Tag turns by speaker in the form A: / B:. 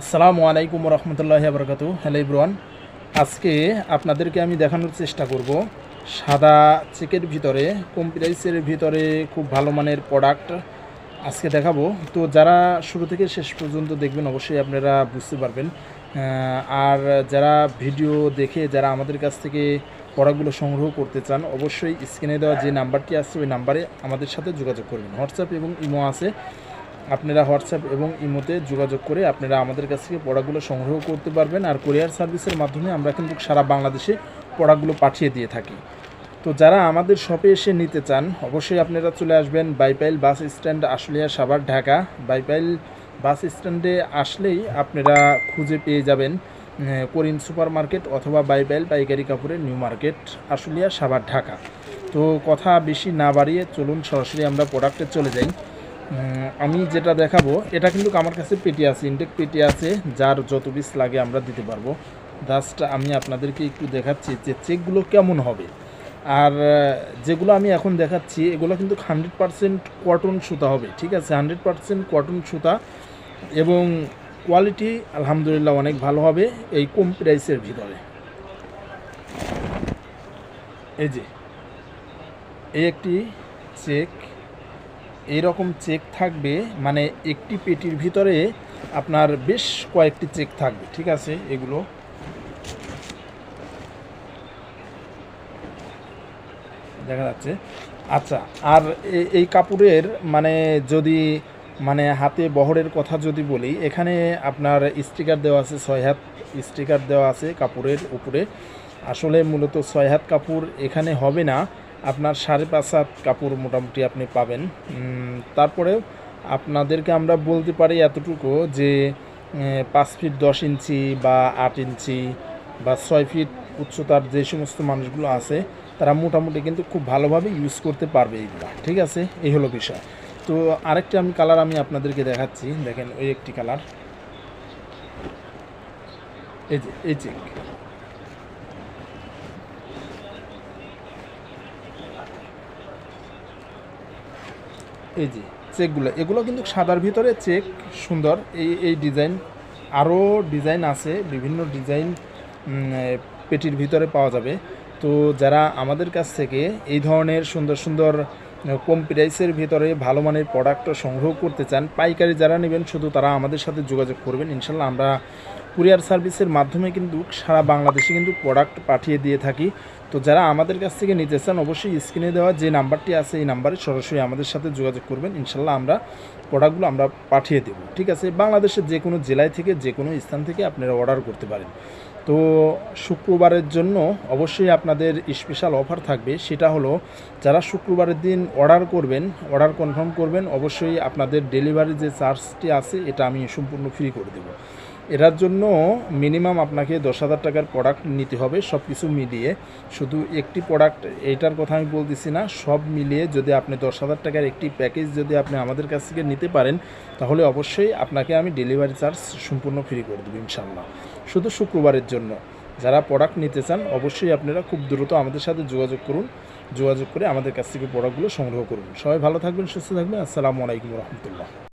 A: আসসালামু আলাইকুম রহমতুল্লাহ বরকাত হ্যালো ইব্রুয়ান আজকে আপনাদেরকে আমি দেখানোর চেষ্টা করব সাদা চেকের ভিতরে, কম ভিতরে খুব ভালো মানের প্রোডাক্ট আজকে দেখাবো। তো যারা শুরু থেকে শেষ পর্যন্ত দেখবেন, অবশ্যই আপনারা বুঝতে পারবেন। আর যারা ভিডিও দেখে, যারা আমাদের কাছ থেকে প্রোডাক্টগুলো সংগ্রহ করতে চান, অবশ্যই স্ক্রিনে দেওয়া যে নাম্বারটি আছে, ওই নাম্বারে আমাদের সাথে যোগাযোগ করবেন। হোয়াটসঅ্যাপ এবং ইমো আছে। আপনারা হোয়াটসঅ্যাপ এবং ইমোতে যোগাযোগ করে আপনারা আমাদের কাছ থেকে পড়াগুলো সংগ্রহ করতে পারবেন আর কোরিয়ার সার্ভিসের মাধ্যমে আমরা কিন্তু সারা বাংলাদেশে পড়াগুলো পাঠিয়ে দিয়ে থাকি। তো যারা আমাদের শপে এসে নিতে চান, অবশ্যই আপনারা চলে আসবেন Baipail bus stand Ashulia Savar, Dhaka. Baipail bus স্ট্যান্ডে আসলেই আপনারা খুঁজে পেয়ে যাবেন করিম সুপার মার্কেট অথবা বাইপাইল পাইকারি কাপড়ের নিউ মার্কেট, আশুলিয়া সাভার, ঢাকা। তো কথা বেশি না বাড়িয়ে চলুন সরাসরি আমরা প্রোডাক্টে চলে যাই। আমি যেটা দেখাবো, এটা কিন্তু আমার কাছে পেটি আছে, ইনটেক পেটি আছে, যার যত পিস লাগে আমরা দিতে পারব। জাস্ট আমি আপনাদেরকে একটু দেখাচ্ছি যে চেকগুলো কেমন হবে। আর যেগুলো আমি এখন দেখাচ্ছি, এগুলো কিন্তু হান্ড্রেড পারসেন্ট কটন সুতা হবে, ঠিক আছে? হান্ড্রেড পারসেন্ট কটন সুতা এবং কোয়ালিটি আলহামদুলিল্লাহ অনেক ভালো হবে এই কম প্রাইসের ভিতরে। এই যে, এই একটি চেক এইরকম চেক থাকবে মানে একটি পেটির ভিতরে আপনার বেশ কয়েকটি চেক থাকবে, ঠিক আছে, এগুলো। দেখা যাচ্ছে। আচ্ছা আর এই কাপড়ের মানে যদি মানে হাতে বহরের কথা যদি বলি, এখানে আপনার স্টিকার দেওয়া আছে, ছয় হাত স্টিকার দেওয়া আছে কাপড়ের উপরে। আসলে মূলত ছয় হাত কাপড় এখানে হবে না। আপনার সাড়ে পাঁচ হাত কাপড় মোটামুটি আপনি পাবেন। উম, তারপরেও আপনাদেরকে আমরা বলতে পারি এতটুকু যে পাঁচ ফিট দশ ইঞ্চি বা আট ইঞ্চি বা ছয় ফিট উচ্চতার যে সমস্ত মানুষগুলো আছে তারা মোটামুটি কিন্তু খুব ভালোভাবে ইউজ করতে পারবে এইগুলো ঠিক আছে? এই হলো বিষয়। তো আরেকটা আমি কালার আমি আপনাদেরকে দেখাচ্ছি। দেখেন ওই একটি কালার এই যে এই চেক এই যে চেকগুলো, এগুলো কিন্তু সাদার ভিতরে চেক সুন্দর। এই এই ডিজাইন আরও ডিজাইন আছে, বিভিন্ন ডিজাইন পেটির ভিতরে পাওয়া যাবে। তো যারা আমাদের কাছ থেকে এই ধরনের সুন্দর সুন্দর কম প্রাইসের ভিতরে ভালো মানের প্রোডাক্ট সংগ্রহ করতে চান, পাইকারি যারা নেবেন, শুধু তারা আমাদের সাথে যোগাযোগ করবেন। ইনশাল্লাহ আমরা কুরিয়ার সার্ভিসের মাধ্যমে কিন্তু সারা বাংলাদেশে কিন্তু প্রোডাক্ট পাঠিয়ে দিয়ে থাকি। তো যারা আমাদের কাছ থেকে নিতে চান, অবশ্যই স্ক্রিনে দেওয়া যে নাম্বারটি আছে, এই নাম্বারে সরাসরি আমাদের সাথে যোগাযোগ করবেন। ইনশাল্লাহ আমরা প্রোডাক্টগুলো আমরা পাঠিয়ে দেব, ঠিক আছে? বাংলাদেশের যে কোনো জেলায় থেকে, যে কোনো স্থান থেকে আপনারা অর্ডার করতে পারেন। তো শুক্রবারের জন্য অবশ্যই আপনাদের স্পেশাল অফার থাকবে, সেটা হলো যারা শুক্রবারের দিন অর্ডার করবেন অর্ডার কনফার্ম করবেন, অবশ্যই আপনাদের ডেলিভারি যে চার্জটি আছে, এটা আমি সম্পূর্ণ ফ্রি করে দেবো। এটার জন্য মিনিমাম আপনাকে দশ হাজার টাকার প্রোডাক্ট নিতে হবে সব কিছু মিলিয়ে। শুধু একটি প্রোডাক্ট এইটার কথা আমি বলতেছি না, সব মিলিয়ে যদি আপনি দশ হাজার টাকার একটি প্যাকেজ যদি আপনি আমাদের কাছ থেকে নিতে পারেন, তাহলে অবশ্যই আপনাকে আমি ডেলিভারি চার্জ সম্পূর্ণ ফ্রি করে দেবো ইনশাল্লাহ শুধু শুক্রবারের জন্য। যারা প্রোডাক্ট নিতে চান, অবশ্যই আপনারা খুব দ্রুত আমাদের সাথে যোগাযোগ করুন। যোগাযোগ করে আমাদের কাছ থেকে প্রোডাক্টগুলো সংগ্রহ করুন। সবাই ভালো থাকবেন, সুস্থ থাকবেন। আসসালামু আলাইকুম রহমতুল্লাহ।